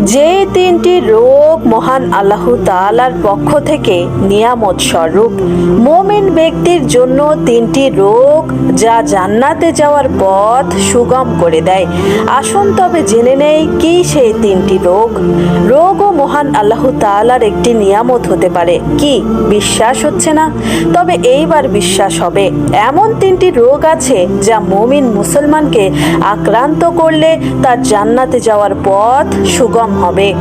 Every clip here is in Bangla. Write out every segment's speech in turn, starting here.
যে তিনটি রোগ মহান আল্লাহ তাআলার পক্ষ থেকে নিয়ামত স্বরূপ, মোমিন ব্যক্তির জন্য তিনটি রোগ যা জান্নাতে যাওয়ার পথ সুগম করে দেয়। আসুন তবে জেনে নেই কি সেই তিনটি রোগ। রোগও মহান আল্লাহ তাআলার একটি নিয়ামত হতে পারে। কি? বিশ্বাস হচ্ছে না। তবে এইবার বিশ্বাস হবে। এমন তিনটি রোগ আছে যা মোমিন মুসলমানকে আক্রান্ত করলে তার জান্নাতে যাওয়ার পথ সুগম হবে।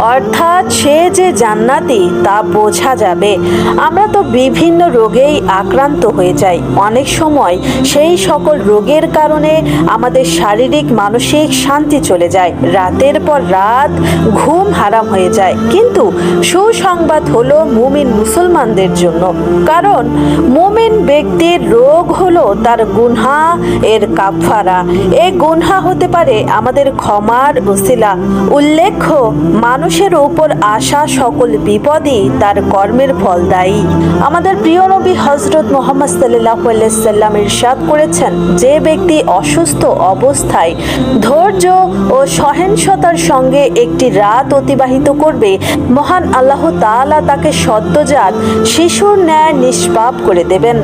অর্থাৎ সে যে জান্নাতি, তা বোঝা যাবে। আমরা তো বিভিন্ন রোগেই আক্রান্ত হয়ে যাই। অনেক সময় সেই সকল রোগের কারণে আমাদের শারীরিক, মানসিক শান্তি চলে যায়। রাতের পর রাত ঘুম হারাম হয়ে যায়। কিন্তু সুসংবাদ হলো মুমিন মুসলমানদের জন্য। কারণ মুমিন ব্যক্তির রোগ হলো তার গুনহা এর কাফারা এ গুনহা হতে পারে আমাদের ক্ষমার উসিলা উল্লেখ্য, মানুষের উপর আসা সকল বিপদই তার কর্মের ফল দায়ী। আমাদের প্রিয় নবী হজরত মোহাম্মদ সাল্লাহ সাল্লাম ইরশাদ করেছেন, যে ব্যক্তি অসুস্থ অবস্থায় ধৈর্য ও সহিংসতার সঙ্গে একটি রাত অতিবাহিত করবে, মহান আল্লাহ তাআলা তাকে সদ্যজাত শিশুর ন্যায় নিষ্পাপ করে দেবেন।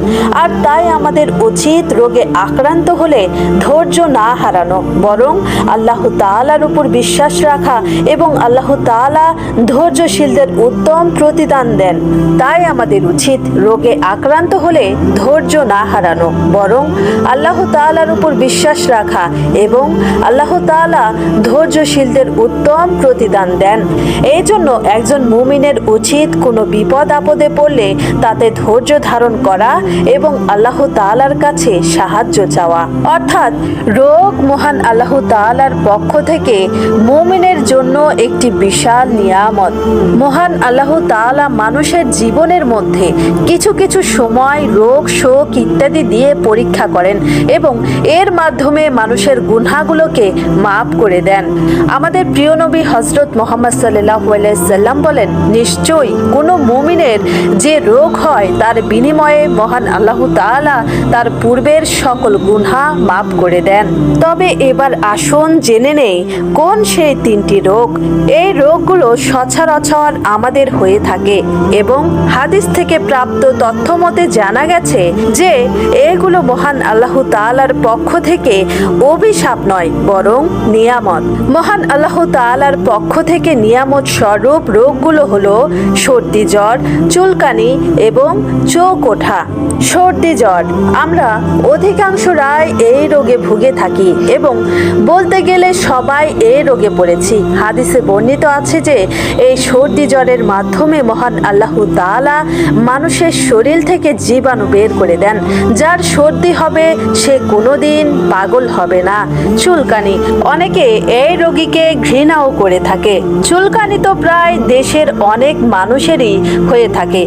আর তাই আমাদের উচিত রোগে আক্রান্ত হলে ধৈর্য না হারানো, বরং আল্লাহ তাআলার উপর বিশ্বাস রাখা এবং আল্লাহ তাআলা ধৈর্যশীলদের উত্তম প্রতিদান দেন। তাই আমাদের উচিত রোগে আক্রান্ত হলে ধৈর্য না হারানো, বরং আল্লাহ তাআলার উপর বিশ্বাস রাখা এবং আল্লাহ তাআলা ধৈর্যশীলদের উত্তম প্রতিদান দেন। এই জন্য একজন মুমিনের উচিত কোনো বিপদ আপদে পড়লে তাতে ধৈর্য ধারণ করা এবং আল্লাহ তাআলার কাছে সাহায্য চাওয়া। অর্থাৎ রোগ মহান আল্লাহ তাআলার পক্ষ থেকে মুমিনের জন্য একটি বিশাল নিয়ামত। মহান আল্লাহ তাআলা মানুষের জীবনের মধ্যে কিছু কিছু সময়, রোগ, শোক ইত্যাদি দিয়ে পরীক্ষা করেন এবং এর মাধ্যমে মানুষের গুনহাগুলোকে মাপ করে দেন। আমাদের প্রিয় নবী হজরত মোহাম্মদ সাল্লাহ সাল্লাম বলেন, নিশ্চয়ই কোনো মুমিনের যে রোগ হয়, তার বিনিময়ে মহান আল্লাহ তাআলা তার পূর্বের সকল গুনহা মাপ করে দেন। তবে এবার আসুন জেনে নেই, কোন সেই তিনটি রোগ। এই রোগগুলো সচরাচর আমাদের হয়ে থাকে এবং হাদিস থেকে প্রাপ্ত তথ্য মতে জানা গেছে যে এগুলো মহান আল্লাহ তাআলার পক্ষ থেকে অভিশাপ নয়, বরং নিয়ামত। মহান আল্লাহ তালার পক্ষ থেকে নিয়ামত স্বরূপ রোগগুলো হলো সর্দি জ্বর, চুলকানি এবং চোখ ওঠা। সর্দি জ্বর, আমরা অধিকাংশরাই এই রোগে ভুগে থাকি এবং বলতে গেলে সবাই এই রোগে পড়েছি। হাদিসে বর্ণিত আছে যে এই সর্দি জ্বরের মাধ্যমে মহান আল্লাহ তাআলা মানুষের শরীর থেকে জীবাণু বের করে দেন। যার সর্দি হবে, সে কোনোদিন পাগল হবে না। চুলকানি, অনেকে এই রোগীকে ঘৃণাও করে থাকে। চুলকানি তো প্রায় দেশের অনেক মানুষেরই হয়ে থাকে।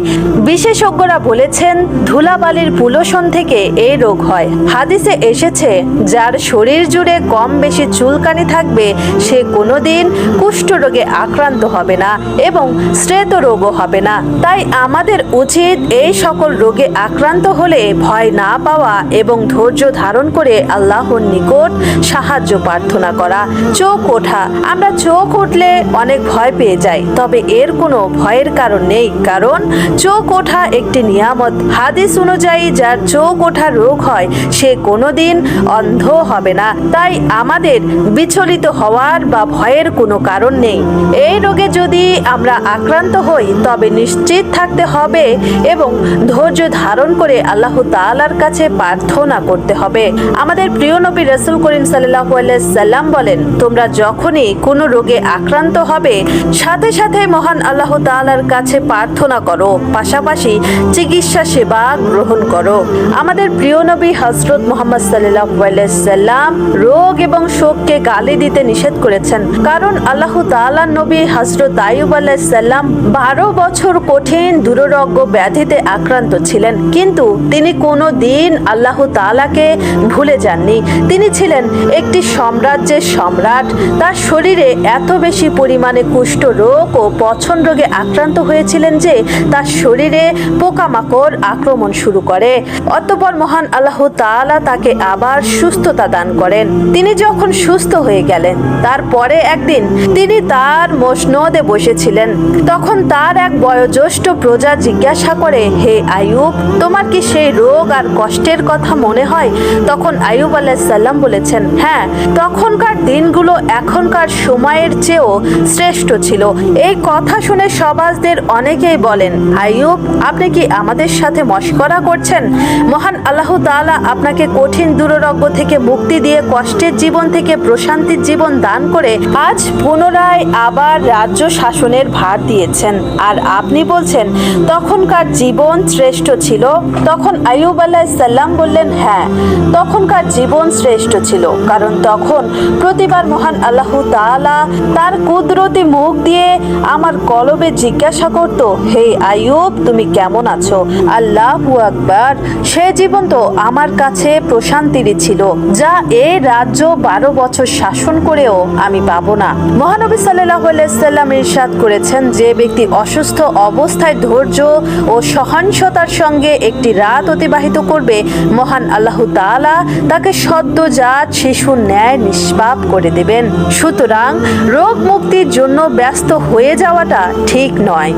বিশেষজ্ঞরা বলেছেন, ধুলাবালির পুলোশন থেকে এই রোগ হয়। হাদিসে এসেছে, যার শরীর জুড়ে কম বেশি চুলকানি থাকবে, সে কোনোদিন কুষ্ঠ রোগে আক্রান্ত হবে না এবং শ্রেত রোগও হবে না। তাই আমাদের উচিত এই সকল রোগে আক্রান্ত হলে ভয় না পাওয়া এবং ধৈর্য ধারণ করে আল্লাহর নিকট সাহায্য প্রার্থনা করা। চোখ ওঠা। আমরা চোখ উঠলে অনেক ভয় পেয়ে যাই, তবে এর কোনো ভয়ের কারণ নেই, কারণ চোখ ওঠা একটি নিয়ামত। হাদিস অনুযায়ী, যার চোখ ওঠা রোগ হয়, সে কোনোদিন অন্ধ হবে না। তাই আমাদের বিচলিত হওয়ার বা ভয়ের কোনো কারণ নেই। এই রোগে যদি আমরা আক্রান্ত হই, তবে নিশ্চিত থাকতে হবে এবং ধৈর্য ধারণ করে আল্লাহ তাআলার কাছে প্রার্থনা করতে হবে। আমাদের প্রিয় নবী রসুল করিম সাল্লাহ সাল্লাম বলেন, তোমরা যখনই কোনো রোগে আক্রান্ত হবে, সাথে সাথে মহান আল্লাহ তাআলার কাছে প্রার্থনা করো, পাশাপাশি চিকিৎসা সেবা গ্রহণ করো। আমাদের প্রিয় নবী হজরত মোহাম্মদ সাল্লাহ সাল্লাম রোগ এবং শোককে গালি দিতে নিষেধ করেছেন। কারণ আল্লাহ তাআলার নবী হজরত আয়ুব আলাহ সাল্লাম বারো বছর কঠিন দুরোগ্য ব্যাধিতে আক্রান্ত ছিলেন। কিন্তু তিনি কোনো দিন আল্লাহ তাআলাকে ভুলে যাননি। তিনি ছিলেন একটি সাম্রাজ্যের সম্রাট। তার শরীরে এত বেশি পরিমাণে কুষ্ঠ রোগ ও পছন রোগে আক্রান্ত হয়েছিলেন যে তার শরীরে পোকামাকড় আক্রমণ শুরু করে। অতঃপর মহান আল্লাহ তাআলা তাকে আবার সুস্থতা দান করেন। তিনি যখন সুস্থ হয়ে গেলেন, তারপরে একদিন তিনি তার মসনদে বসেছিলেন। তখন তার এক বয়োজ্যেষ্ঠ প্রজা জিজ্ঞাসা করে, হে আয়ুব তোমার কি সেই রোগ আর কষ্টের কথা মনে হয়? তখন আয়ুব আলাইসাল্লাম বলেছেন হ্যাঁ তখনকার দিনগুলো এখনকার সময়ের চেয়েও শ্রেষ্ঠ ছিল। এই কথা শুনে সবাজদের অনেকেই বলেন আয়ুব আপনি কি আমাদের সাথে মস্করা করছেন? মহান আল্লাহ তাআলা আপনাকে কঠিন দুররোগ্য থেকে মুক্তি দিয়ে কষ্টের জীবন থেকে প্রশান্তির জীবন দান করে আজ পুনরায় আবার রাজ্য শাসনের ভার দিয়েছেন। আর আপনি বলছেন, তখনকার জীবন শ্রেষ্ঠ ছিল। তখন আয়ুব আলাইসাল্লাম বললেন হ্যাঁ তখনকার জীবন শ্রেষ্ঠ ছিল। কারণ তখন প্রতিবার মহান আল্লাহ তাআলা তার কুদরতি মুখ দিয়ে আমার কলবে জিজ্ঞাসা করত, হে আয়ুব তুমি কেমন আছো? আল্লাহ আকবার, সে জীবন তো আমার কাছে প্রশান্তিরই ছিল, যা এ রাজ্য বারো বছর শাসন করেও আমি পাবো না। মহানবী সাল্লাহ সাল্লাম ইরশাদ করেছেন যে ব্যক্তি অসুস্থ অবস্থায় ধৈর্য ও সহনশতার সঙ্গে একটি রাত অতিবাহিত করবে, মহান আল্লাহ তাআলা তাকে সদ্যজাত শিশুর ন্যায় নিষ্পাপ করে দেবেন। সুতরাং রোগ মুক্তির জন্য ব্যস্ত হয়ে যাওয়াটা ঠিক নয়।